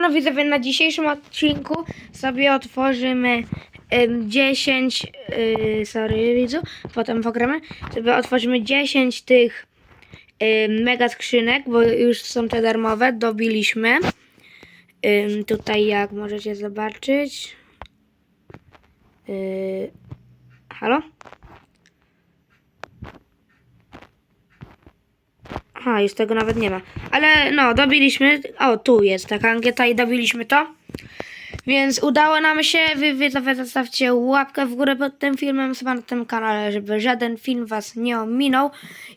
No widzowie, na dzisiejszym odcinku sobie otworzymy ym, 10, yy, sorry widzu, potem pogramy, sobie otworzymy 10 tych mega skrzynek, bo już są te darmowe, dobiliśmy. Tutaj jak możecie zobaczyć. Yy, halo? Aha, już tego nawet nie ma. Ale no, dobiliśmy. O, tu jest taka ankieta i dobiliśmy to. Więc udało nam się. Wy widzowie zostawcie łapkę w górę pod tym filmem chyba na tym kanale, żeby żaden film was nie ominął.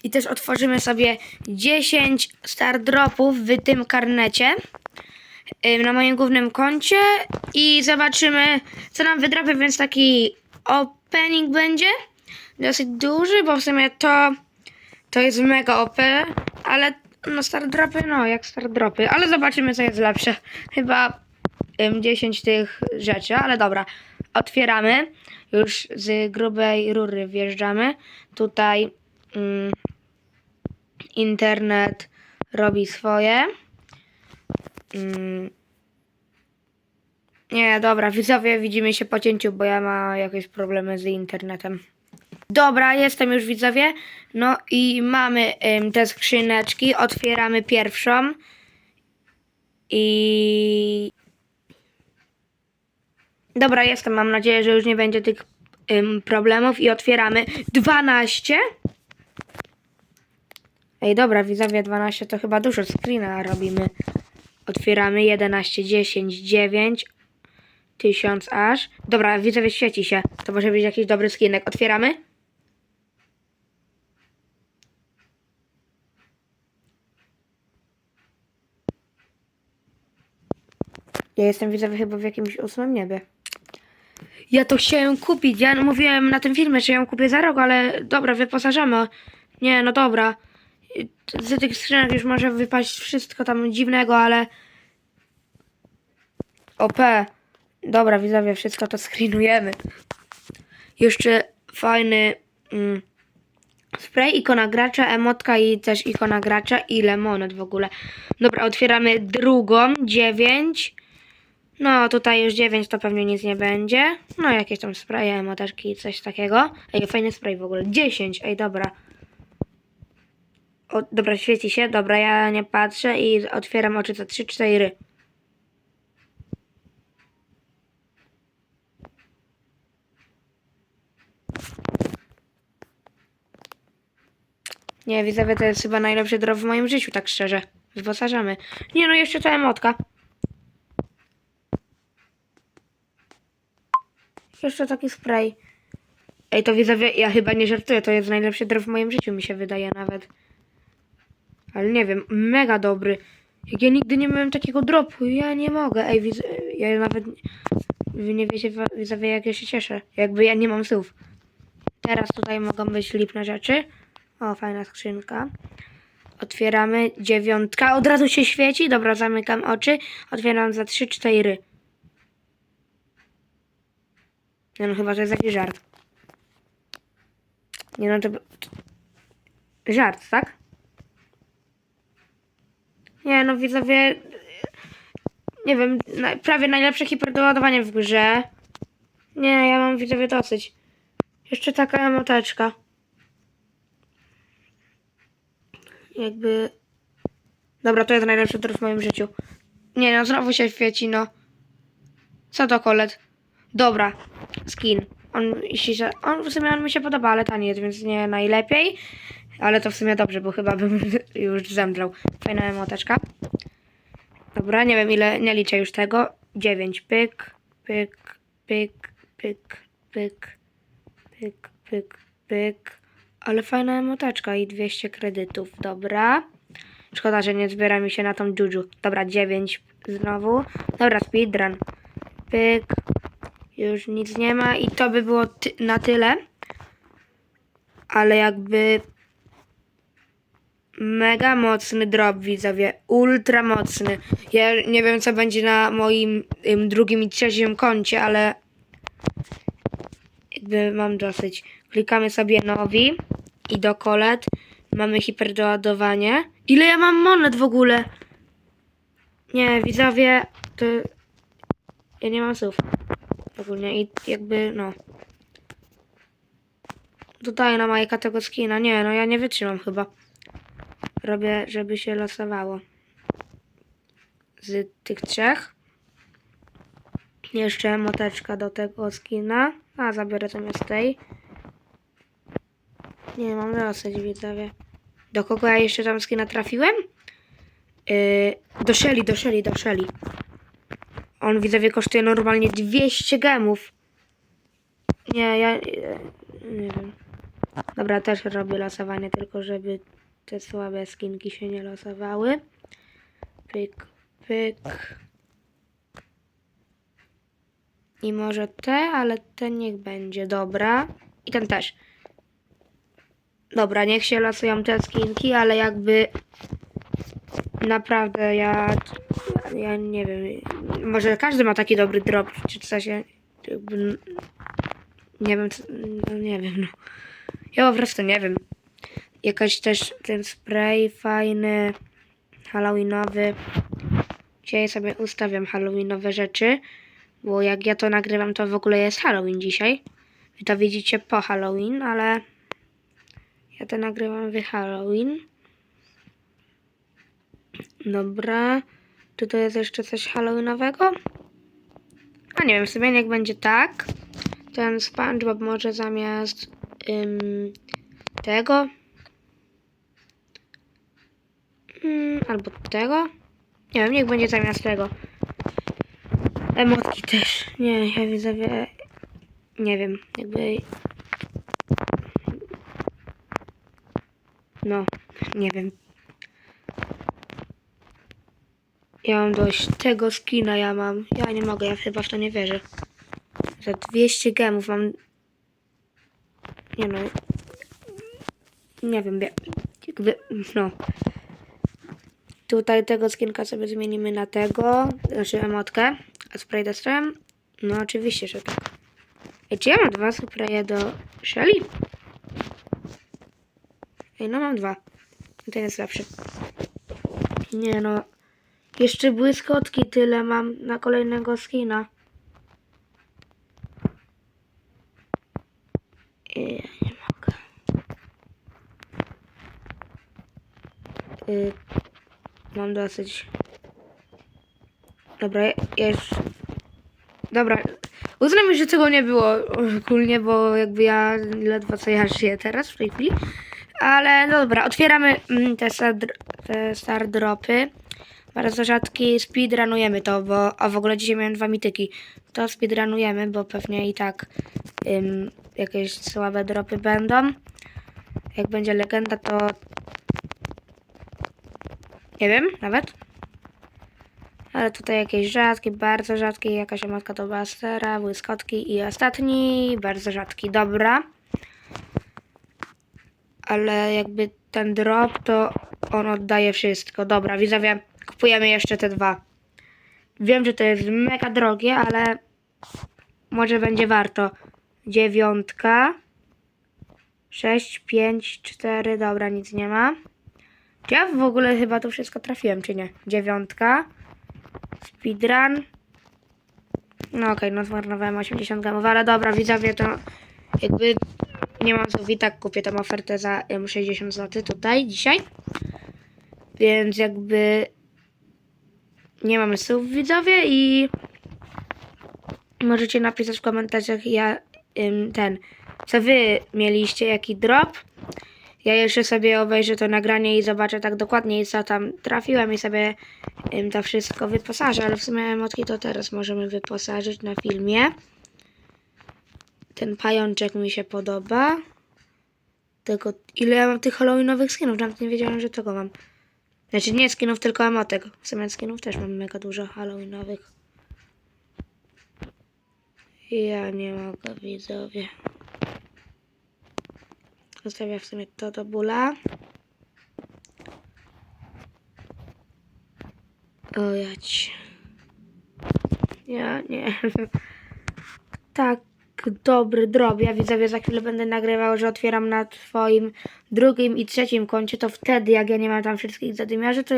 I też otworzymy sobie 10 star dropów w tym karnecie. Na moim głównym koncie. I zobaczymy, co nam wydrobi, więc taki opening będzie. Dosyć duży, bo w sumie to to jest mega OP, ale no star dropy, no jak star dropy, ale zobaczymy co jest lepsze. Chyba ym, 10 tych rzeczy, ale dobra. Otwieramy. Już z grubej rury wjeżdżamy. Tutaj mm, internet robi swoje. Mm. Nie, dobra, widzowie, widzimy się po cięciu, bo ja mam jakieś problemy z internetem. Dobra, jestem już widzowie. No i mamy ym, te skrzyneczki. Otwieramy pierwszą. I. Dobra, jestem. Mam nadzieję, że już nie będzie tych ym, problemów. I otwieramy 12. Ej, dobra, widzowie, 12 to chyba dużo screena robimy. Otwieramy 11, 10, 9, 1000 aż. Dobra, widzowie, świeci się. To może być jakiś dobry skinek. Otwieramy. Ja jestem widzowie chyba w jakimś ósmym niebie. Ja to chciałem kupić. Ja mówiłem na tym filmie, że ją kupię za rok, ale dobra, wyposażamy. Nie, no dobra. Z tych skrzynek już może wypaść wszystko tam dziwnego, ale... OP. Dobra, widzowie, wszystko to screenujemy. Jeszcze fajny mm, spray, ikona gracza, emotka i też ikona gracza i lemonet w ogóle. Dobra, otwieramy drugą, dziewięć. No, tutaj już 9 to pewnie nic nie będzie. No, jakieś tam spraye, emoteczki i coś takiego. Ej, fajny spray w ogóle. 10, ej, dobra. O, dobra, świeci się. Dobra, ja nie patrzę i otwieram oczy za 3, 4. Nie, widzowie, to jest chyba najlepszy drop w moim życiu, tak szczerze. Wyposażamy. Nie, no jeszcze ta emotka. Jeszcze taki spray. Ej, to widzowie, ja chyba nie żartuję, to jest najlepszy drop w moim życiu, mi się wydaje nawet. Ale nie wiem, mega dobry. Jak ja nigdy nie miałem takiego dropu, ja nie mogę. Ej, widz, ja nawet, wy nie wiecie, widzowie, jak ja się cieszę. Jakby ja nie mam słów. Teraz tutaj mogą być lipne rzeczy. O, fajna skrzynka. Otwieramy dziewiątka. Od razu się świeci. Dobra, zamykam oczy. Otwieram za trzy, cztery. Nie no, chyba to jest jakiś żart. Nie no, to... Żart, tak? Nie no, widzowie... Nie wiem, na, prawie najlepsze hiperdoładowanie w grze. Nie, ja mam widzowie dosyć. Jeszcze taka emoteczka. Jakby... Dobra, to jest najlepszy tur w moim życiu. Nie no, znowu się świeci, no. Co to kolet? Dobra, skin. On, się, on w sumie on mi się podoba, ale tani jest, więc nie najlepiej. Ale to w sumie dobrze, bo chyba bym już zemdlał. Fajna emoteczka. Dobra, nie wiem ile, nie liczę już tego. 9. Pyk, pyk, pyk, pyk, pyk, pyk, pyk, pyk. Ale fajna emoteczka i 200 kredytów, dobra. Szkoda, że nie zbiera mi się na tą Juju. Dobra, 9 znowu. Dobra, speedrun. Pyk, już nic nie ma i to by było ty na tyle. Ale jakby mega mocny drop widzowie, ultra mocny. Ja nie wiem co będzie na moim drugim i trzecim koncie, ale jakby mam dosyć. Klikamy sobie nowi i do kolet. Mamy hiperdoładowanie. Ile ja mam monet w ogóle? Nie, widzowie, to ja nie mam słów ogólnie i jakby no. Dodaję na Majka tego skina, nie no ja nie wytrzymam chyba. Robię, żeby się losowało. Z tych trzech. Jeszcze moteczka do tego skina. A zabiorę zamiast tej. Nie mam dosyć widzowie. Do kogo ja jeszcze tam skina trafiłem? Yy, do Shelly, do Shelly, do Shelly. On widzowie kosztuje normalnie 200 gemów. Nie, ja yy, nie wiem. Dobra, też robię losowanie, tylko żeby te słabe skinki się nie losowały. Pyk, pyk. I może te, ale ten niech będzie. Dobra. I ten też. Dobra, niech się losują te skinki, ale jakby naprawdę ja, ja nie wiem, może każdy ma taki dobry drop, czy coś, ja jakby, nie wiem, no nie wiem, no. Ja po prostu nie wiem. Jakaś też ten spray fajny, halloweenowy. Dzisiaj sobie ustawiam halloweenowe rzeczy, bo jak ja to nagrywam, to w ogóle jest Halloween dzisiaj. Wy to widzicie po Halloween, ale ja to nagrywam w Halloween. Dobra. Czy to jest jeszcze coś Halloweenowego? A nie wiem, w sumie niech będzie tak. Ten SpongeBob może zamiast ym, tego. Ym, albo tego. Nie wiem, niech będzie zamiast tego. Emotki też. Nie, ja widzę. Nie wiem, jakby. No, nie wiem. Ja mam dość tego skina, ja mam. Ja nie mogę, ja chyba w to nie wierzę. Za 200 gemów mam. Nie no. Nie wiem, ja- jakby. No. Tutaj tego skinka sobie zmienimy na tego. Znaczy emotkę. A spray destrem? No oczywiście, że tak. Ej, czy ja mam dwa spraye do Shelly? Ej, no mam dwa. Ten jest lepszy. Nie no. Jeszcze błyskotki tyle mam na kolejnego skina. Ja nie mogę. Y, mam dosyć. Dobra, ja, już... Dobra, uznajmy, że tego nie było ogólnie, bo jakby ja ledwo co ja żyję teraz w tej chwili. Ale no dobra, otwieramy mm, te, te star dropy. Bardzo rzadki speedrunujemy to, bo a w ogóle dzisiaj miałem dwa mityki. To speedrunujemy, bo pewnie i tak ym, jakieś słabe dropy będą. Jak będzie legenda, to nie wiem nawet. Ale tutaj jakieś rzadkie, bardzo rzadkie, jakaś emotka do bastera, błyskotki i ostatni, bardzo rzadki, dobra. Ale jakby ten drop, to on oddaje wszystko. Dobra, widzowie, kupujemy jeszcze te dwa. Wiem, że to jest mega drogie, ale może będzie warto. Dziewiątka. Sześć, pięć, cztery, dobra, nic nie ma. Czy ja w ogóle chyba to wszystko trafiłem, czy nie? Dziewiątka. Speedrun. No okej, no zmarnowałem 80 gemów, ale dobra, widzowie, to jakby nie mam słów i tak kupię tą ofertę za em, 60 zł tutaj, dzisiaj. Więc jakby nie mamy słów, widzowie, i możecie napisać w komentarzach, ja ten, co wy mieliście, jaki drop. Ja jeszcze sobie obejrzę to nagranie i zobaczę tak dokładnie, co tam trafiłem i sobie to wszystko wyposażę, ale w sumie emotki to teraz możemy wyposażyć na filmie. Ten pajączek mi się podoba. Tego, ile ja mam tych halloweenowych skinów? Nawet nie wiedziałem, że tego mam. Znaczy nie skinów, tylko emotek. Sumie skinów też mam mega dużo halloweenowych. Ja nie mogę, widzowie. Zostawię w sumie to do bóla. O jać. Ja nie. Tak dobry drop. Ja widzowie za chwilę będę nagrywał, że otwieram na twoim drugim i trzecim koncie, to wtedy jak ja nie mam tam wszystkich zadymiarzy, to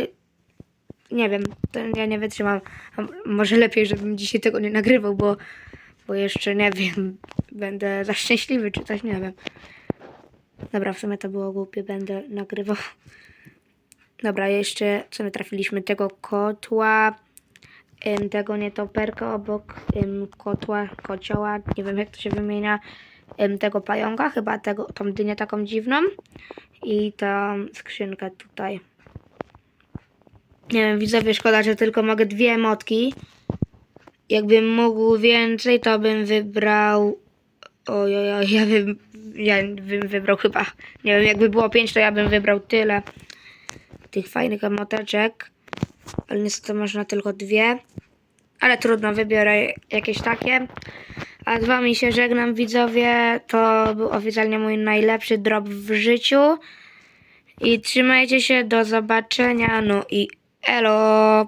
nie wiem, to ja nie wytrzymam. Może lepiej, żebym dzisiaj tego nie nagrywał, bo, bo jeszcze nie wiem, będę za szczęśliwy czy coś, nie wiem. Dobra, w sumie to było głupie, będę nagrywał. Dobra, jeszcze co my trafiliśmy? Tego kotła, em, tego nietoperka obok kotła, kocioła, nie wiem jak to się wymienia, em, tego pająka, chyba tego, tą dynię taką dziwną i tą skrzynkę tutaj. Nie wiem, widzowie, szkoda, że tylko mogę dwie emotki. Jakbym mógł więcej, to bym wybrał... Oj, oj, oj, ja bym, ja bym wybrał chyba... Nie wiem, jakby było pięć, to ja bym wybrał tyle tych fajnych emoteczek. Ale niestety można tylko dwie. Ale trudno, wybiorę jakieś takie. A z wami się żegnam, widzowie. To był oficjalnie mój najlepszy drop w życiu. I trzymajcie się, do zobaczenia. No i elo!